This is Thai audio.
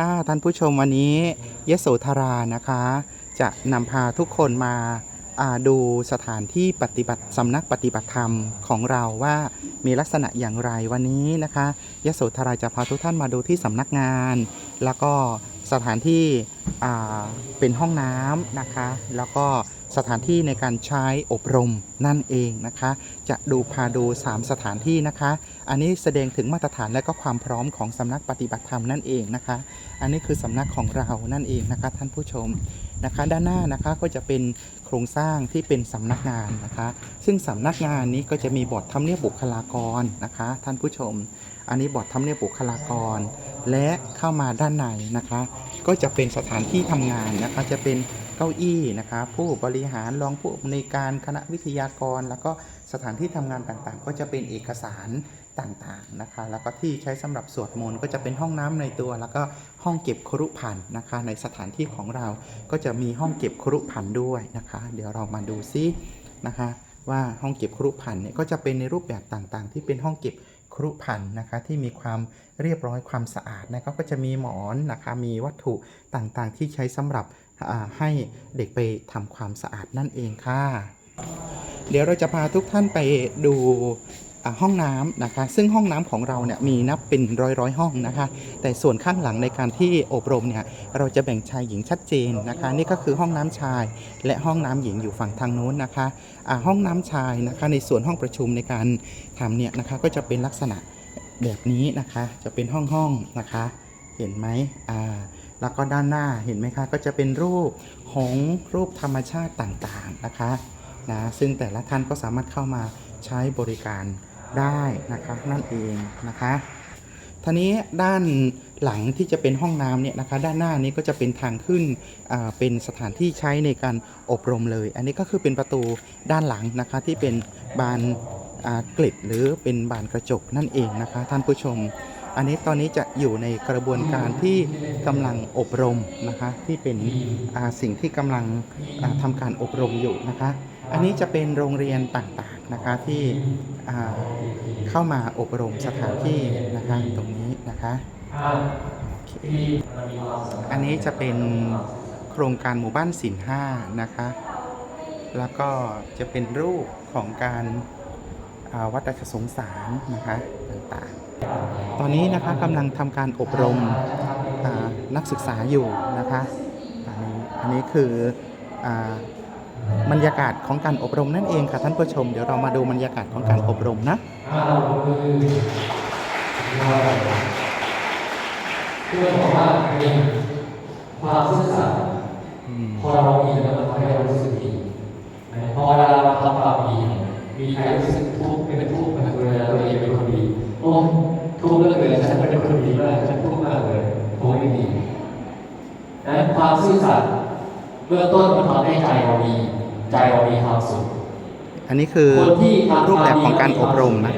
ค่ะท่านผู้ชมวันนี้ เยโสธรานะคะ จะนำพาทุกคนมา ดูสถานที่ปฏิบัติสำนักปฏิบัติธรรมของเราว่ามีลักษณะอย่างไรวันนี้นะคะยโสธราจะพาทุกท่านมาดูที่สำนักงาน แล้วก็สถานที่เป็นห้องน้ำนะคะ แล้วก็สถานที่ในการใช้อบรมนั่นเองนะคะ จะดูพาดู 3 สถานที่นะคะ อันนี้แสดงถึงมาตรฐานและก็ความพร้อมของสำนักปฏิบัติธรรมนั่นเองนะคะ อันนี้คือสำนักของเรานั่นเองนะคะท่านผู้ชม นะคะ ด้านหน้านะคะก็จะเป็นโครงสร้างที่เป็นสำนักงานนะคะ ซึ่งสำนักงานนี้ก็จะมีบอร์ดทำเนียบบุคลากรนะคะ ท่านผู้ชม อันนี้บอร์ดทำเนียบบุคลากร และเข้ามาด้านในนะคะ ก็จะเป็นสถานที่ทำงานนะคะจะเป็น เก้าอี้นะคะผู้บริหารรองผู้อำนวยการคณะวิทยากร แล้วก็สถานที่ทำงานต่างๆ ก็จะเป็นเอกสารต่างๆนะคะ แล้วก็ที่ใช้สำหรับสวดมนต์ก็จะเป็นห้องน้ำในตัว แล้วก็ห้องเก็บครุภัณฑ์นะคะ ในสถานที่ของเราก็จะมีห้องเก็บครุภัณฑ์ด้วยนะคะ เดี๋ยวเรามาดูซินะคะว่าห้องเก็บครุภัณฑ์เนี่ยก็จะเป็นในรูปแบบต่างๆ ที่เป็นห้องเก็บ ครุภัณฑ์นะคะที่มีความเรียบร้อยความสะอาดนะคะก็จะมีหมอนนะคะมีวัตถุต่างๆ ที่ใช้สำหรับให้เด็กไปทำความสะอาดนั่นเองค่ะ เดี๋ยวเราจะพาทุกท่านไปดู ห้องน้ำนะคะ ซึ่งห้องน้ำของเราเนี่ยมีนับเป็นร้อยร้อยห้องนะคะ แต่ส่วนข้างหลังในการที่อบรมเนี่ยเราจะแบ่งชายหญิงชัดเจนนะคะ นี่ก็คือห้องน้ำชาย และห้องน้ำหญิงอยู่ฝั่งทางโน้นนะคะอ่าห้องน้ำชายนะคะในส่วนห้องประชุมในการทำเนี่ยนะคะก็จะเป็นลักษณะแบบนี้นะคะ จะเป็นห้องห้องนะคะ เห็นไหมอ่าแล้วก็ด้านหน้าเห็นไหมคะ ก็จะเป็นรูปของรูปธรรมชาติต่างๆนะคะนะซึ่งแต่ละท่านก็สามารถเข้ามาใช้บริการ ได้นะคะนั่นเองนะคะทีนี้ด้านหลังที่จะเป็นห้องน้ำเนี่ยนะคะด้านหน้านี้ก็จะเป็นทางขึ้นเป็นสถานที่ใช้ในการอบรมเลย อันนี้ก็คือเป็นประตูด้านหลังนะคะที่เป็นบานกลิดหรือเป็นบานกระจกนั่นเองนะคะ ท่านผู้ชม อันนี้ตอนนี้จะอยู่ในกระบวนการที่กำลังอบรมนะคะที่เป็นสิ่งที่กำลังอ่าทำการอบรมอยู่นะคะ อันนี้จะเป็นโรงเรียนต่างๆ นะคะที่เข้ามาอบรมสถานที่นะคะตรงนี้นะคะอันนี้จะเป็นโครงการหมู่บ้านศิลห้านะคะ แล้วก็จะเป็นรูปของการาวัดราชสงสารนะคะต่างๆ ตอนนี้นะคะกำลังทำการอบรมนักศึกษาอยู่นะคะ อันนี้อันนี้คืออ บรรยากาศของการอบรมนั่นเองค่ะท่านผู้ชม เดี๋ยวเรามาดูบรรยากาศของการอบรมนะเพื่อบอกว่าเป็นความซื่อสัตย์พอเรามีแล้วมันทำให้เรารู้สึกดีพอเวลาเราทำความดีมีใครรู้สึกทุกข์เป็นทุกข์ไหมเวลาตัวเองเป็นคนดีโอ้ทุกข์เหลือเกินฉันเป็นคนดีมากฉันทุกข์มากเลยโอ้ไม่ดีนะความซื่อสัตย์ เบื้องต้นมันทำให้ใจเราดีใจเรามีความสุขอันนี้คือคนที่ทำรูปแบบของการอบรมนะคะ